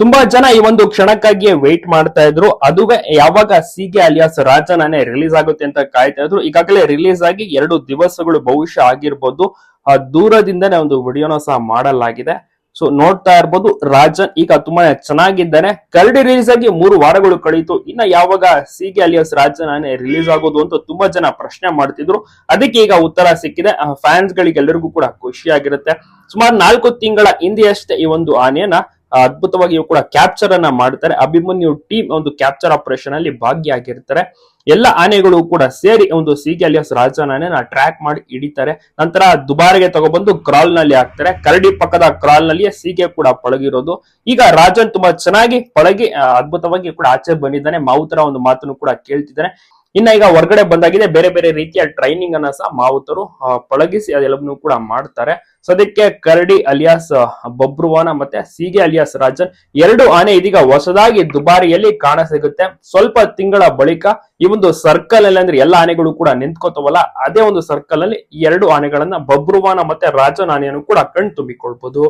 ತುಂಬಾ ಜನ ಈ ಒಂದು ಕ್ಷಣಕ್ಕಾಗಿಯೇ ವೇಟ್ ಮಾಡ್ತಾ ಇದ್ರು. ಅದುವೇ ಯಾವಾಗ ಸಿಗೆ ಅಲಿಯಾಸ್ ರಾಜನಾನೆ ರಿಲೀಸ್ ಆಗುತ್ತೆ ಅಂತ ಕಾಯ್ತಾ ಇದ್ರು. ಈಗಾಗಲೇ ರಿಲೀಸ್ ಆಗಿ ಎರಡು ದಿವಸಗಳು ಬಹುಶಃ ಆಗಿರ್ಬೋದು. ಆ ದೂರದಿಂದನೇ ಒಂದು ವಿಡಿಯೋನ ಸಹ ಮಾಡಲಾಗಿದೆ. ಸೊ ನೋಡ್ತಾ ಇರ್ಬೋದು, ರಾಜನ್ ಈಗ ತುಂಬಾನೇ ಚೆನ್ನಾಗಿದ್ದಾನೆ. ಕರಡಿ ರಿಲೀಸ್ ಆಗಿ ಮೂರು ವಾರಗಳು ಕಳೀತು. ಇನ್ನ ಯಾವಾಗ ಸಿಗೆ ಅಲಿಯಾಸ್ ರಾಜನಾನೆ ರಿಲೀಸ್ ಆಗೋದು ಅಂತ ತುಂಬಾ ಜನ ಪ್ರಶ್ನೆ ಮಾಡ್ತಿದ್ರು. ಅದಕ್ಕೆ ಈಗ ಉತ್ತರ ಸಿಕ್ಕಿದೆ. ಫ್ಯಾನ್ಸ್ ಗಳಿಗೆಲ್ಲರಿಗೂ ಕೂಡ ಖುಷಿಯಾಗಿರುತ್ತೆ. ಸುಮಾರು ನಾಲ್ಕು ತಿಂಗಳ ಹಿಂದೆಯಷ್ಟೇ ಈ ಒಂದು ಆನೆಯನ್ನ ಆ, ಅದ್ಭುತವಾಗಿ ಇವ್ರು ಕೂಡ ಕ್ಯಾಪ್ಚರ್ ಅನ್ನ ಮಾಡ್ತಾರೆ. ಅಭಿಮನ್ಯು ಟೀಮ್ ಒಂದು ಕ್ಯಾಪ್ಚರ್ ಆಪರೇಷನ್ ಅಲ್ಲಿ ಭಾಗಿಯಾಗಿರ್ತಾರೆ. ಎಲ್ಲ ಆನೆಗಳು ಕೂಡ ಸೇರಿ ಒಂದು ಸೀಗೆ ಅಲಿಯಾಸ್ ರಾಜನ ಆನೆನ ಟ್ರ್ಯಾಕ್ ಮಾಡಿ ಹಿಡಿತಾರೆ. ನಂತರ ದುಬಾರಿಗೆ ತಗೊಬಂದು ಕ್ರಾಲ್ನಲ್ಲಿ ಹಾಕ್ತಾರೆ. ಕರಡಿ ಪಕ್ಕದ ಕ್ರಾಲ್ ನಲ್ಲಿಯೇ ಸೀಗೆ ಕೂಡ ಪಳಗಿರೋದು. ಈಗ ರಾಜನ್ ತುಂಬಾ ಚೆನ್ನಾಗಿ ಪಳಗಿ ಅದ್ಭುತವಾಗಿ ಕೂಡ ಆಚೆ ಬಂದಿದ್ದಾನೆ. ಮಾವುತರ ಒಂದು ಮಾತನ್ನು ಕೂಡ ಕೇಳ್ತಿದ್ದಾನೆ. ಇನ್ನ ಈಗ ಹೊರಗಡೆ ಬಂದಾಗಿದೆ, ಬೇರೆ ಬೇರೆ ರೀತಿಯ ಟ್ರೈನಿಂಗ್ ಅನ್ನ ಸಹ ಮಾವುತರು ಪಳಗಿಸಿ ಅದೆಲ್ಲವನ್ನೂ ಕೂಡ ಮಾಡ್ತಾರೆ. ಅದಕ್ಕೆ ಕರಡಿ ಅಲಿಯಾಸ್ ಬಬ್ರುವಾನ ಮತ್ತೆ ಸೀಗೆ ಅಲಿಯಾಸ್ ರಾಜನ್ ಎರಡು ಆನೆ ಇದೀಗ ಹೊಸದಾಗಿ ದುಬಾರಿಯಲ್ಲಿ ಕಾಣ ಸಿಗುತ್ತೆ. ಸ್ವಲ್ಪ ತಿಂಗಳ ಬಳಿಕ ಈ ಒಂದು ಸರ್ಕಲ್ ಅಲ್ಲಿ ಅಂದ್ರೆ ಎಲ್ಲ ಆನೆಗಳು ಕೂಡ ನಿಂತ್ಕೋತವಲ್ಲ, ಅದೇ ಒಂದು ಸರ್ಕಲ್ ಅಲ್ಲಿ ಎರಡು ಆನೆಗಳನ್ನ ಬಬ್ರುವಾನ ಮತ್ತೆ ರಾಜನ್ ಆನೆಯನ್ನು ಕೂಡ ಕಣ್ ತುಂಬಿಕೊಳ್ಬಹುದು